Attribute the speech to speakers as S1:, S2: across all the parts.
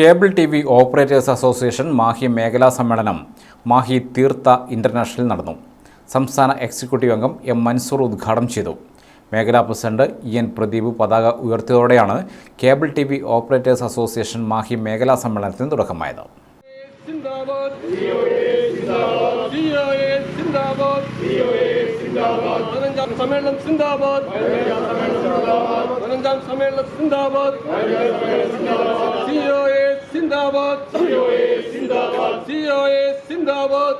S1: Cable T V operators association Mahe മേഖലാ സമ്മേളനം മാഹി തീർത്ത ഇന്റർനാഷണൽ നടന്നു. സംസ്ഥാന എക്സിക്യൂട്ടീവ് അംഗം എം മൻസൂർ ഉദ്ഘാടനം ചെയ്തു. മേഖലാ പ്രസിഡന്റ് ഇ എൻ പ്രദീപ് പതാക ഉയർത്തിയതോടെയാണ് cable T V operators association Mahe മേഖലാ സമ്മേളനത്തിന് തുടക്കമായത്.
S2: സമ്മേളനം സിന്ദാബാദ് സമ്മേളനം സിന്ദാബാദ്. സിഒഎ സിന്ദാബാദ്.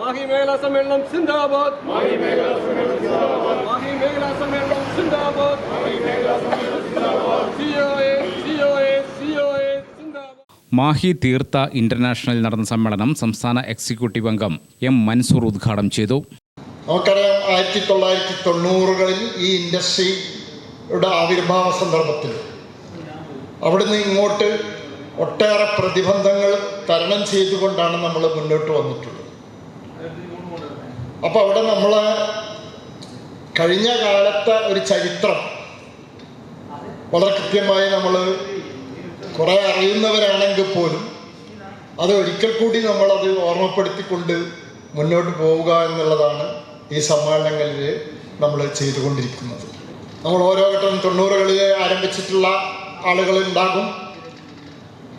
S2: മാഹി മേള സമ്മേളനം സിന്ദാബാദ്. മാഹി മേള സമ്മേളനം സിന്ദാബാദ്. സിഒഎ സിഒഎ സിഒഎ
S1: മാഹി തീർത്ത ഇന്റർനാഷണലിൽ നടന്ന സമ്മേളനം സംസ്ഥാന എക്സിക്യൂട്ടീവ് അംഗം എം മൻസൂർ ഉദ്ഘാടനം ചെയ്തു.
S3: നമുക്കറിയാം ആയിരത്തി തൊള്ളായിരത്തി തൊണ്ണൂറുകളിൽ ഈ ഇൻഡസ്ട്രിയുടെ ആവിർഭാവ സന്ദർഭത്തിൽ അവിടുന്ന് ഇങ്ങോട്ട് ഒട്ടേറെ പ്രതിബന്ധങ്ങൾ തരണം ചെയ്തുകൊണ്ടാണ് നമ്മൾ മുന്നോട്ട് വന്നിട്ടുള്ളത്. അപ്പോൾ അവിടെ നമ്മൾ കഴിഞ്ഞ കാലത്തെ ഒരു ചരിത്രം വളരെ കൃത്യമായി നമ്മൾ കുറേ അറിയുന്നവരാണെങ്കിൽ പോലും അത് ഒരിക്കൽ കൂടി നമ്മളത് ഓർമ്മപ്പെടുത്തിക്കൊണ്ട് മുന്നോട്ട് പോവുക എന്നുള്ളതാണ് ഈ സമ്മേളനങ്ങളിൽ നമ്മൾ ചെയ്തുകൊണ്ടിരിക്കുന്നത്. നമ്മൾ ഓരോ ഘട്ടം തൊണ്ണൂറുകളിൽ ആരംഭിച്ചിട്ടുള്ള ആളുകൾ ഉണ്ടാകും.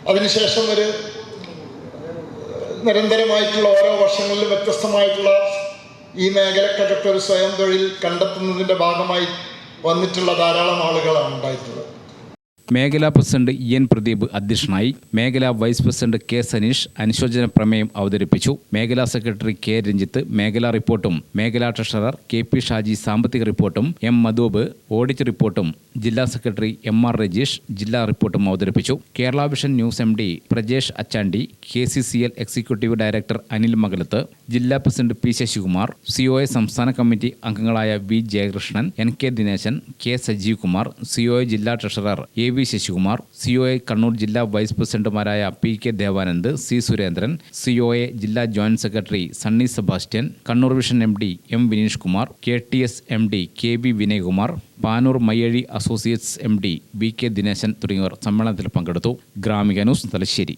S3: അതിനുശേഷം ഒരു നിരന്തരമായിട്ടുള്ള ഓരോ വർഷങ്ങളിലും വ്യത്യസ്തമായിട്ടുള്ള ഈ മേഖലക്കകത്ത് ഒരു സ്വയം തൊഴിൽ കണ്ടെത്തുന്നതിന്റെ ഭാഗമായി വന്നിട്ടുള്ള ധാരാളം ആളുകളാണ് ഉണ്ടായിട്ടുള്ളത്.
S1: മേഖലാ പ്രസിഡന്റ് ഇ എൻ പ്രദീപ് അധ്യക്ഷനായി മേഖലാ വൈസ് പ്രസിഡന്റ് കെ സനീഷ് അനുശോചന പ്രമേയം അവതരിപ്പിച്ചു. മേഖലാ സെക്രട്ടറി കെ രഞ്ജിത്ത് മേഖലാ റിപ്പോർട്ടും മേഖലാ ട്രഷറർ കെ പി ഷാജി സാമ്പത്തിക റിപ്പോർട്ടും എം മധൂബ് ഓഡിറ്റ് റിപ്പോർട്ടും ജില്ലാ സെക്രട്ടറി എം ആർ രജീഷ് ജില്ലാ റിപ്പോർട്ടും അവതരിപ്പിച്ചു. Kerala vision news M D Prajesh Achandi K C C L executive director Anil Makalath ജില്ലാ പ്രസിഡന്റ് പി ശശികുമാർ സിഒഎ സംസ്ഥാന കമ്മിറ്റി അംഗങ്ങളായ V Jayakrishnan N K Dineshan K Sajeev Kumar A ജില്ലാ treasurer A V Sasikumar COA Kannur ജില്ലാ vice പ്രസിഡന്റുമാരായ P K Devanand C Surendran COA ജില്ലാ joint secretary Sunny Sebastian Kannur vision M D M Vineesh Kumar K T S M D K B Vinayakumar Panoor Mayyazhi associates M D V K Dineshan തുടങ്ങിയവർ സമ്മേളനത്തിൽ പങ്കെടുത്തു. Gramika news Thalassery.